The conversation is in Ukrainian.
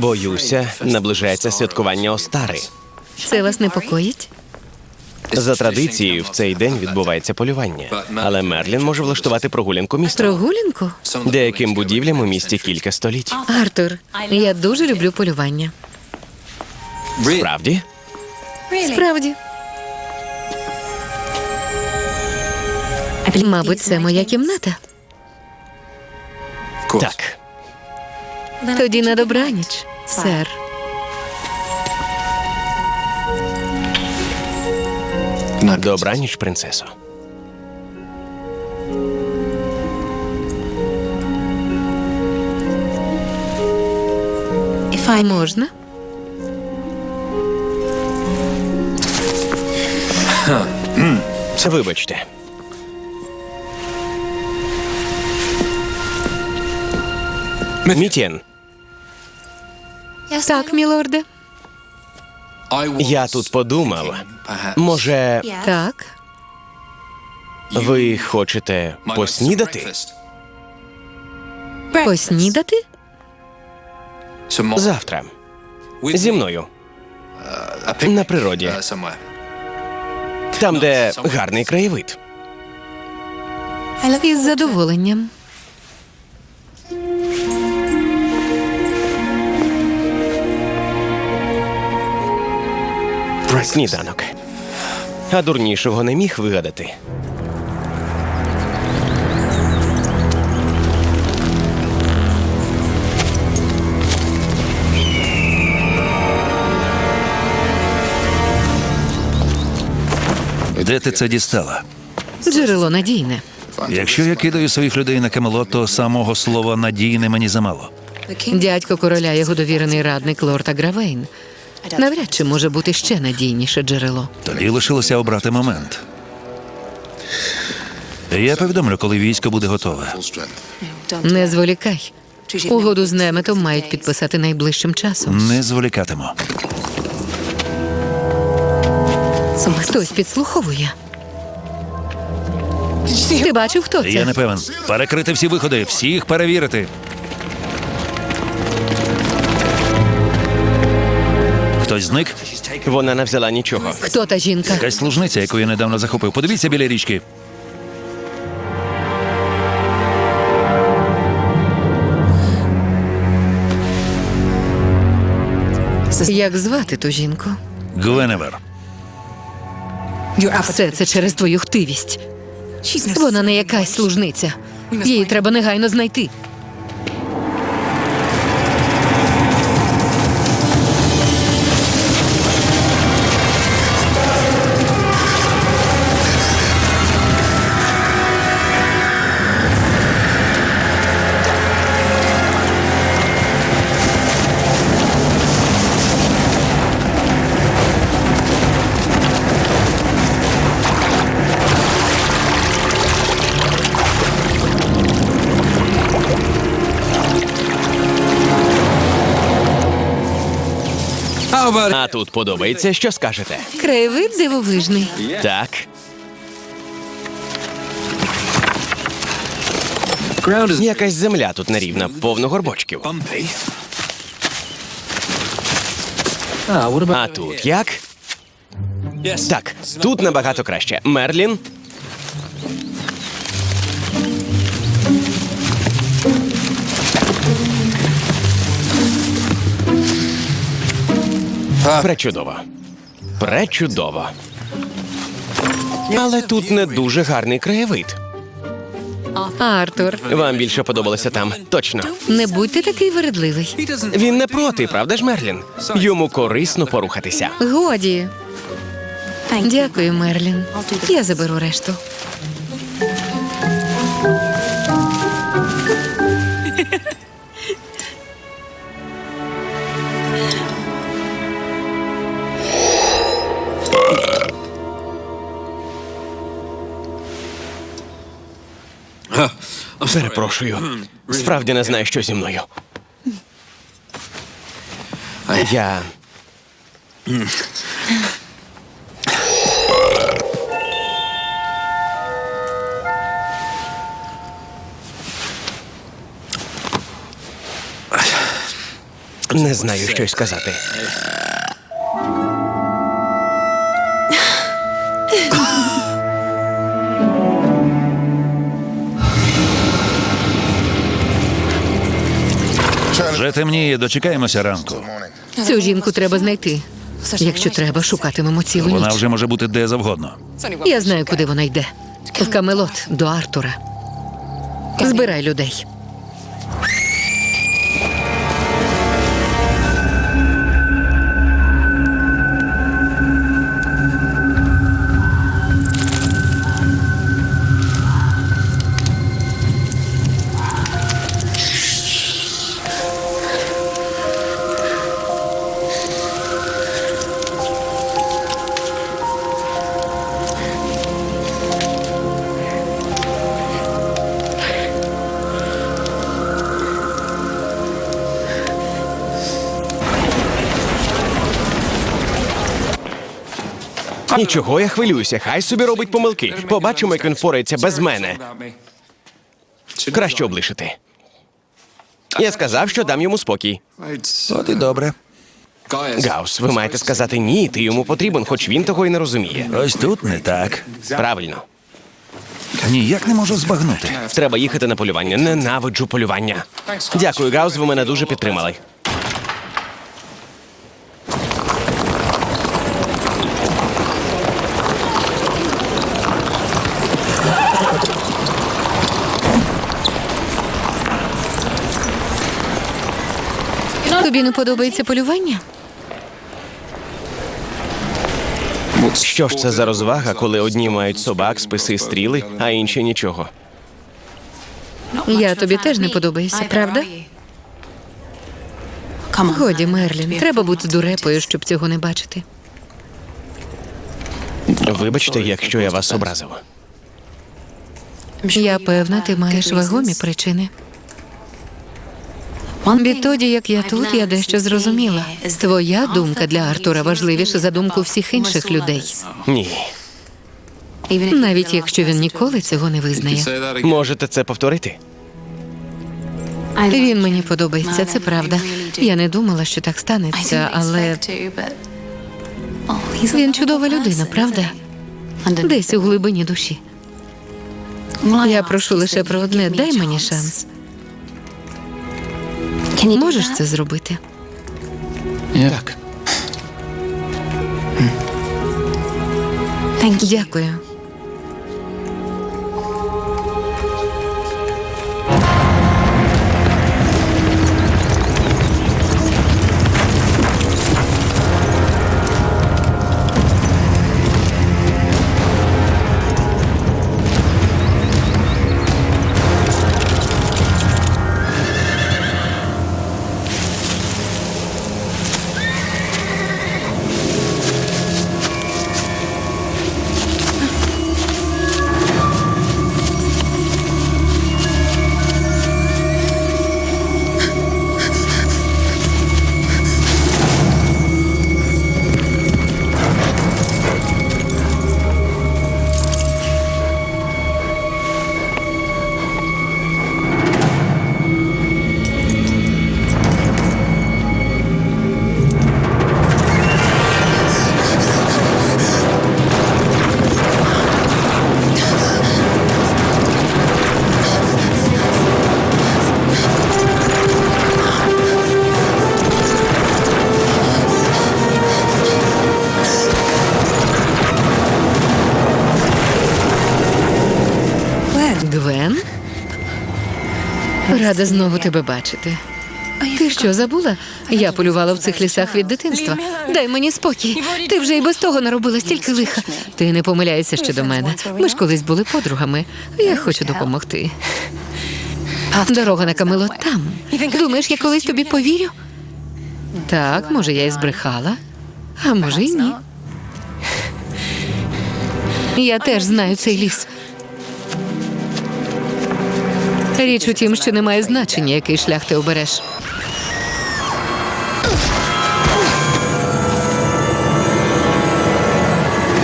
Боюся, наближається святкування Остари. Це вас непокоїть? За традицією, в цей день відбувається полювання. Але Мерлін може влаштувати прогулянку містом. Прогулянку? Деяким будівлям у місті кілька століть. Артур, я дуже люблю полювання. Справді? Справді. Мабуть, це моя кімната. Так. Тоді на добраніч, сер. Добраніч, принцесо. Можна? Вибачте. Мітєн, Так, мілорде. я тут подумав. Може, Так. ви хочете поснідати? Поснідати? Завтра. Зі мною. На природі. Там, де гарний краєвид. Із задоволенням. Сніданок. А дурнішого не міг вигадати. Де ти це дістала? Джерело надійне. Якщо я кидаю своїх людей на Камелот, то самого слова надійне мені замало. Дядько короля, його довірений радник лорд Агравейн. Навряд чи може бути ще надійніше джерело. Тоді лишилося обрати момент. Я повідомлю, коли військо буде готове. Не зволікай. Угоду з неметом мають підписати найближчим часом. Не зволікатиму. Хтось підслуховує. Ти бачив, хто це? Я не певен. Перекрити всі виходи, всіх перевірити. Хтось зник? Вона не взяла нічого. Хто та жінка? Якась служниця, яку я недавно захопив. Подивіться біля річки. Як звати ту жінку? Гвеневер. Все це через твою хтивість. Вона не якась служниця. Її треба негайно знайти. А тут подобається, що скажете? Краєвид дивовижний. Так. Якась земля тут нерівна, повно горбочків. А тут як? Так, тут набагато краще. Мерлін. Пречудово. Пречудово. Але тут не дуже гарний краєвид. Артур, Вам більше подобалося там. Точно. не будьте такий вередливий. Він не проти, правда ж, Мерлін? Йому корисно порухатися. Годі. Дякую, Мерлін. Я заберу решту. Перепрошую. Справді не знаю, що зі мною. Я. Не знаю, що й сказати. Вже темніє, дочекаємося ранку. Цю жінку треба знайти. Якщо треба, шукатимемо цілу Вона вже може бути де завгодно. Я знаю, куди вона йде. В Камелот до Артура. Збирай людей. Нічого, я хвилююся. Хай собі робить помилки. Побачимо, як він впорається без мене. Краще облишити. Я сказав, що дам йому спокій. От і добре. Гаус, ви маєте сказати ні, ти йому потрібен, хоч він того і не розуміє. Ось тут не так. Правильно. Ніяк не можу збагнути. Треба їхати на полювання. Ненавиджу полювання. Дякую, Гаус, ви мене дуже підтримали. Тобі не подобається полювання? Що ж це за розвага, коли одні мають собак, списи, стріли, а інші нічого? Я тобі теж не подобаюся, правда? Годі, Мерлін, треба бути дурепою, щоб цього не бачити. Вибачте, якщо я вас образив. Я певна, ти маєш вагомі причини. Відтоді, як я тут, я дещо зрозуміла. Твоя думка для Артура важливіша за думку всіх інших людей, Ні. навіть якщо він ніколи цього не визнає. Можете це повторити? Він мені подобається, це правда. Я не думала, що так станеться, але він чудова людина, правда? Десь у глибині душі. Я прошу лише про одне: дай мені шанс. Можеш це зробити? Так. Дякую. Рада знову тебе бачити. Ти що забула? Я полювала в цих лісах від дитинства. Дай мені спокій. Ти вже і без того наробила стільки лиха. Ти не помиляєшся щодо мене. Ми ж колись були подругами. Я хочу допомогти. Дорога на Камелот там. Думаєш, я колись тобі повірю? Так, може, я і збрехала, а може, і ні. Я теж знаю цей ліс. Річ у тім, що немає значення, який шлях ти обереш.